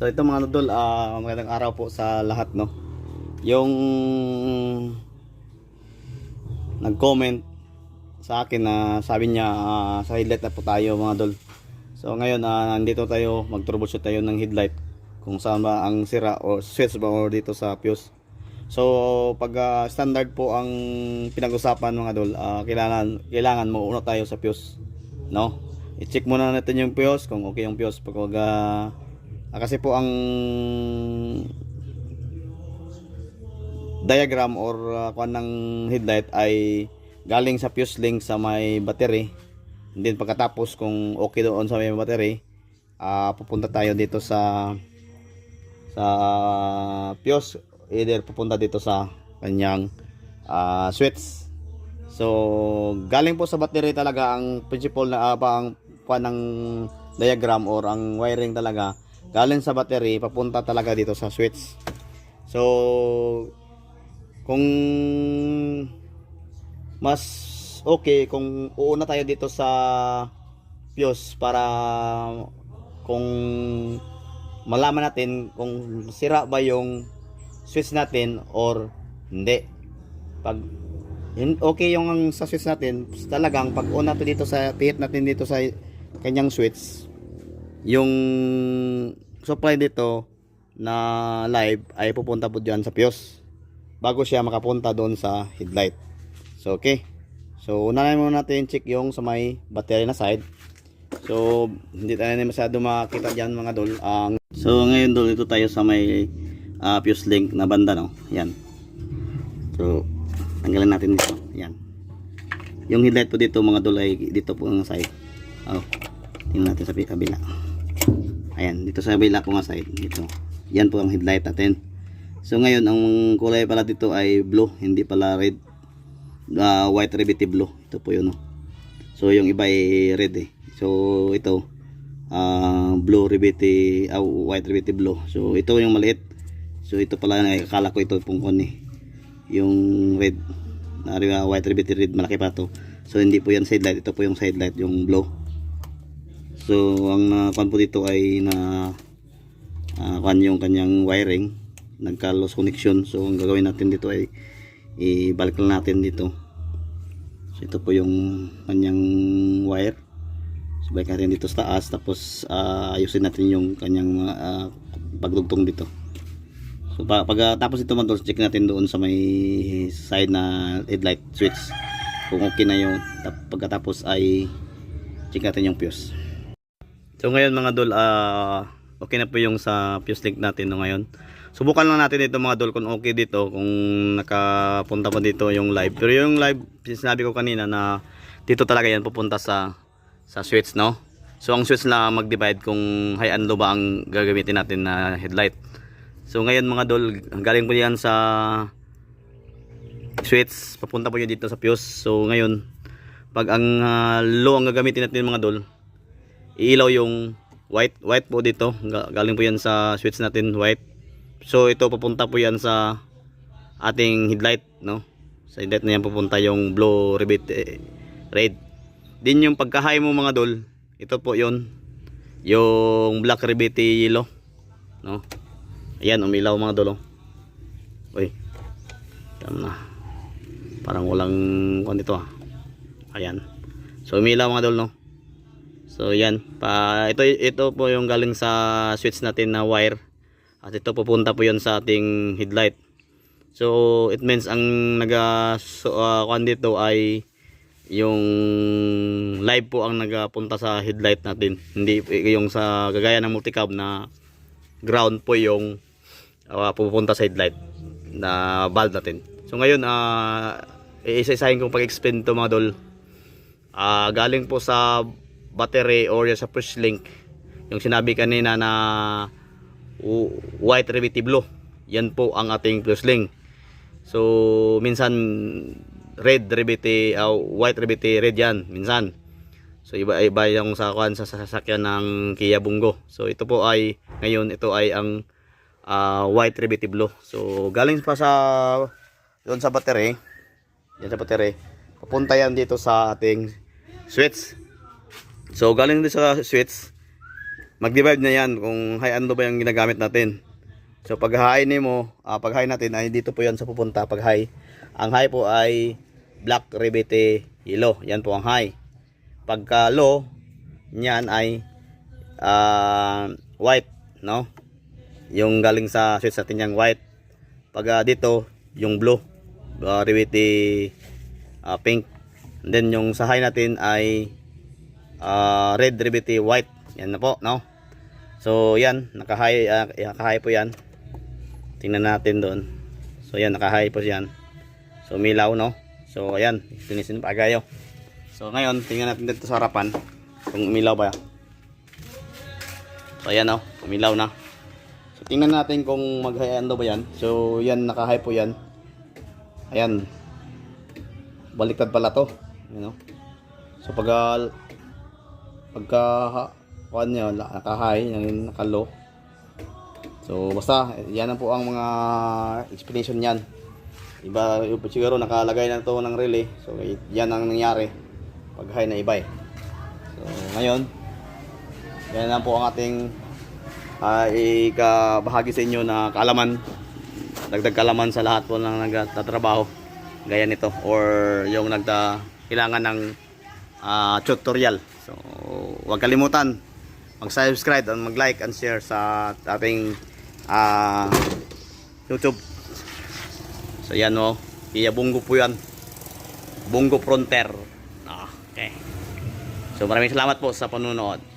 So ito mga nodol, ah magandang araw po sa lahat no. Yung nag-comment sa akin na sabi niya ah, sa headlight na po tayo mga dol. So ngayon ah, nandito tayo mag-troubleshoot tayo ng headlight kung saan ba ang sira o switch ba or dito sa fuse. So pag ah, standard po ang pinag-usapan mga dol, ah, kailangan kailangan mo una tayo sa fuse, no? I-check muna natin yung fuse kung okay yung fuse pag ah, ah, kasi po ang diagram or uh, kuan ng headlight ay galing sa fuse link sa may battery. And pagkatapos kung okay doon sa may battery, ah pupunta tayo dito sa sa fuse either pupunta dito sa kanyang ah, switch. So galing po sa battery talaga ang principle na uh, ang kuan ng diagram or ang wiring talaga galing sa battery papunta talaga dito sa switch. So kung mas okay kung uuna tayo dito sa fuse para kung malaman natin kung sira ba yung switch natin or hindi. Pag okay yung sa switch natin, talagang pag una to dito sa pihit natin dito sa kanyang switch, yung supply dito na live ay pupunta po dyan sa fuse bago siya makapunta doon sa headlight. So, okay. So, unahin muna natin check yung sa may battery na side. So, hindi tayo na masyado makita dyan mga dol. Ang so, ngayon dol, ito tayo sa may ah, fuse link na banda, no? Yan. So, tanggalin natin dito. Yan. Yung headlight po dito mga dol ay dito po ang side. Oh, tingnan natin sa kabila. Ayan, dito sa kabila po nga side. Dito. Yan po ang headlight natin. So ngayon ang kulay pala dito ay blue, hindi pala red. Ah, white rebete blue. Ito po 'yun. No? So yung iba ay red eh. So ito ah blue rebete, ah, white rebete blue. So ito yung maliit. So ito pala ay akala ko ito pong kon eh. Yung red. Uh, white rebete red malaki pa to. So hindi po yan side light, ito po yung side light, yung blue. So ang uh, po dito ay na uh, kan yung kanyang wiring. Nagka loss connection. So ang gagawin natin dito ay ibalik lang natin dito. So ito po yung kanyang wire. So balik natin dito sa taas. Tapos ah, ayusin natin yung kanyang uh, pagdugtong dito. So pa, pag ah, tapos ito mag check natin doon sa may side na headlight switch kung okay na yun. Tap- pagkatapos ay check natin yung fuse so ngayon mga dol ah okay na po yung sa fuse link natin no ngayon Subukan lang natin dito mga dol kung okay dito kung nakapunta pa dito yung live. Pero yung live sinabi ko kanina na dito talaga yan pupunta sa sa switch no. So ang switch na mag-divide kung high and low ba ang gagamitin natin na headlight. So ngayon mga dol galing po yan sa switch papunta po yun dito sa fuse. So ngayon pag ang ah, low ang gagamitin natin mga dol iilaw yung white white po dito Ga- galing po yan sa switch natin white So ito papunta po yan sa ating headlight, no? Sa headlight na yan pupunta yung blue ribbit eh, red. Din yung pagka-high mo mga dol, ito po yon yung black ribbit yellow, no? Ayan, umilaw mga dol. oh. Uy. Tama na. Parang walang kung dito ah. Ayan. So umilaw mga dol, no? So yan, pa ito ito po yung galing sa switch natin na wire at ito pupunta po yon sa ating headlight. So it means ang naga so, uh, dito ay yung live po ang nagapunta sa headlight natin. Hindi yung sa gagaya ng multicab na ground po yung uh, pupunta sa headlight na valve natin. So ngayon uh, iisa-isahin kong pag-explain to mga dol. Ah, galing po sa battery or sa push link yung sinabi kanina na white revity blue. Yan po ang ating plus link. So, minsan red revity, uh, white revity red yan, minsan. So, iba-iba yung sa, kuan, sa sasakyan ng Kia Bungo. So, ito po ay, ngayon, ito ay ang ah, white revity blue. So, galing pa sa, doon sa battery, yan sa battery, papunta yan dito sa ating switch. So, galing dito sa switch, mag-divide na yan kung high ano ba yung ginagamit natin. So pag high mo, ah, pag high natin ay dito po yan sa pupunta pag high. Ang high po ay black rebete yellow. Yan po ang high. Pagka low, niyan ay ah, white, no? Yung galing sa switch natin yung white. Pag ah, dito, yung blue. Uh, rebete ah, pink. And then yung sa high natin ay ah, red rebete white. Yan na po, no? So yan, naka-high ah, naka-high po yan. Tingnan natin doon. So yan, naka-high po yan. So umilaw, no? So ayan, finisin pa gayo. So ngayon, tingnan natin dito sa harapan kung umilaw ba. So ayan, no? Umilaw na. So tingnan natin kung mag-high ano ba yan. So yan, naka-high po yan. Ayan. Baliktad pala to. Ayan, no? So pag ah, pagka kuan niya naka-high, yung naka-low. So basta yan po ang mga explanation niyan. Iba yung siguro nakalagay na to ng relay. So yan ang nangyari pag high na iba eh. So ngayon yan na po ang ating uh, ikabahagi sa inyo na kaalaman dagdag kalaman sa lahat po ng nagtatrabaho gaya nito or yung nagta kailangan ng ah, tutorial. So, huwag kalimutan mag-subscribe at mag-like and share sa ating ah, YouTube. So, yan o. Iya Bungo po yan. Bungo Frontier. Ah, Okay. So, maraming salamat po sa panunood.